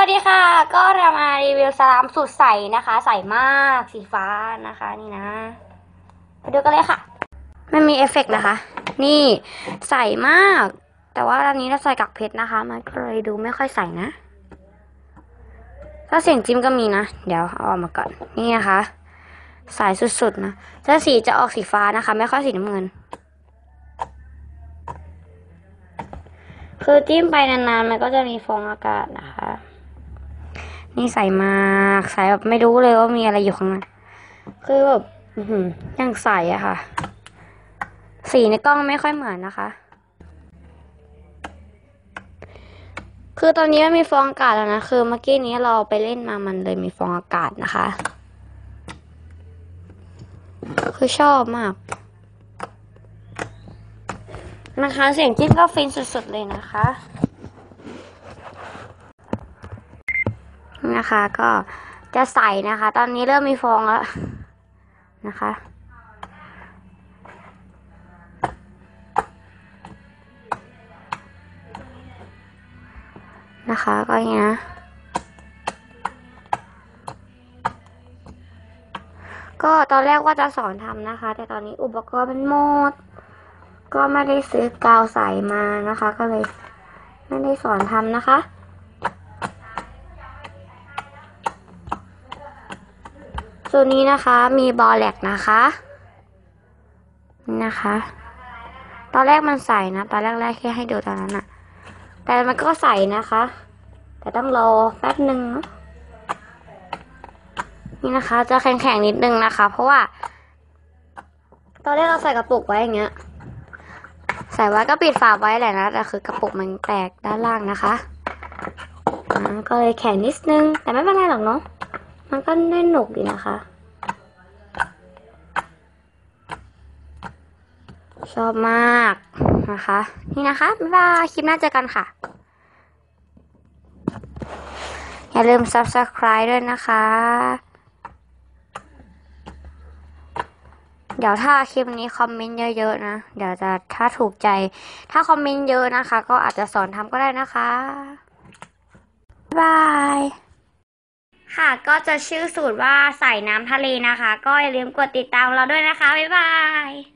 วัสดีค่ะ ก็เรามารีวิวสลามสูตรใสนะคะ ใสมากสีฟ้านะคะนี่นะไปดูกันเลยค่ะไม่มีเอฟเฟกต์นะคะ นี่ใสมาก แต่ว่าอันนี้เราใส่กักเพชรนะคะ มันก็เลยดูไม่ค่อยใสนะ ถ้าเสียงจิ้มก็มีนะ เดี๋ยวเอาออกมาก่อน นี่นะคะใสสุดๆนะถ้าสีจะออกสีฟ้านะคะ ไม่ค่อยสีน้ำเงิน คือจิ้มไปนานๆมันก็จะมีฟองอากาศนะคะ นี่ใส่มากใส่แบบไม่รู้เลยว่ามีอะไรอยู่ข้างในคือแบบยังใส่อะค่ะ สีในกล้องไม่ค่อยเหมือนนะคะ คือตอนนี้มันมีฟองอากาศแล้วนะ คือเมื่อกี้นี้เราไปเล่นมามันเลยมีฟองอากาศนะคะ คือชอบมาก นะคะเสียงจิ้มก็ฟินสุดๆเลยนะคะ นะคะ ก็จะใส่นะคะ ตอนนี้เริ่มมีฟองแล้วนะคะ นะคะก็อย่างนี้นะก็ตอนแรกว่าจะสอนทำนะคะ แต่ตอนนี้อุปกรณ์มันหมด ก็ไม่ได้ซื้อกาวใสมานะคะ ก็เลยไม่ได้สอนทำนะคะ ส่วนนี้นะคะมีบอลแลกนะคะนะคะ ตอนแรกมันใส่นะ ตอนแรกๆแค่ให้ดูตอนนั้นอะแต่มันก็ใส่นะคะ แต่ต้องรอแป๊บหนึ่งนี่นะคะ จะแข็งๆนิดนึงนะคะ เพราะว่า ตอนแรกเราใส่กระปุกไว้อย่างเงี้ย ใส่ไว้ก็ปิดฝาไว้แหละนะแต่คือกระปุกมันแตกด้านล่างนะคะก็เลยแข็งนิดนึง แต่ไม่เป็นไรหรอกเนาะ มันก็ได้หนุกดีนะคะ ชอบมากนะคะ นี่นะคะบ๊ายบายคลิปหน้าเจอกันค่ะ อย่าลืม subscribe ด้วยนะคะ เดี๋ยวถ้าคลิปนี้คอมเมนต์เยอะๆนะ เดี๋ยวจะถ้าถูกใจ ถ้าคอมเมนต์เยอะนะคะ ก็อาจจะสอนทำก็ได้นะคะ บ๊ายบาย ค่ะ ก็จะชื่อสูตรว่าใส่น้ำทะเลนะคะ ก็อย่าลืมกดติดตามเราด้วยนะคะ บ๊ายบาย